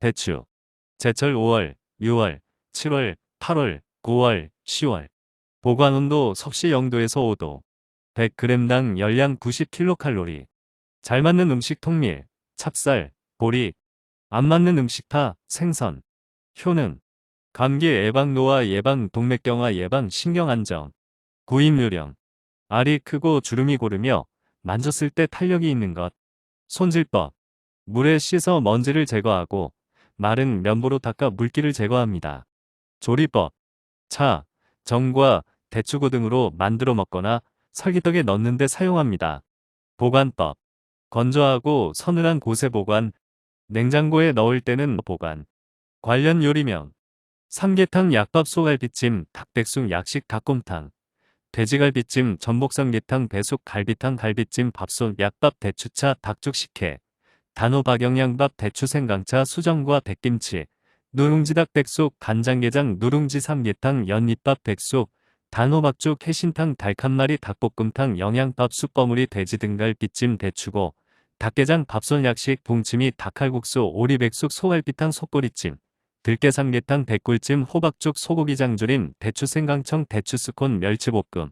대추. 제철 5월, 6월, 7월, 8월, 9월, 10월. 보관 온도 섭씨 0도에서 5도. 100g당 열량 90kcal. 잘 맞는 음식 통밀, 찹쌀, 보리. 안 맞는 음식 파, 생선. 효능. 감기 예방 노화 예방 동맥경화 예방 신경 안정. 구입 요령. 알이 크고 주름이 고르며 만졌을 때 탄력이 있는 것. 손질법. 물에 씻어 먼지를 제거하고 마른 면보로 닦아 물기를 제거합니다. 조리법. 차, 정과 대추고 등으로 만들어 먹거나 설기떡에 넣는데 사용합니다. 보관법. 건조하고 서늘한 곳에 보관. 냉장고에 넣을 때는 보관. 관련 요리명. 삼계탕 약밥 소갈비찜 닭백숙 약식 닭곰탕. 돼지갈비찜 전복삼계탕 배숙 갈비탕 갈비찜 밥솥 약밥 대추차 닭죽 식혜. 단호 박 영양밥 대추 생강차 수정과 백김치. 누룽지닭 백숙 간장게장 누룽지 삼계탕 연잎밥 백숙. 단호 박죽 해신탕 달칸말이 닭볶음탕 영양밥 숯버무리 돼지 등갈비찜 대추고 닭게장 밥솥 약식 봉치미 닭칼국수 오리백숙 소갈비탕 속꼬리찜 들깨 삼계탕 백굴찜 호박죽 소고기 장 조림 대추 생강청 대추 스콘 멸치볶음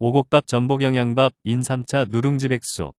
오곡밥 전복 영양밥 인삼차 누룽지 백숙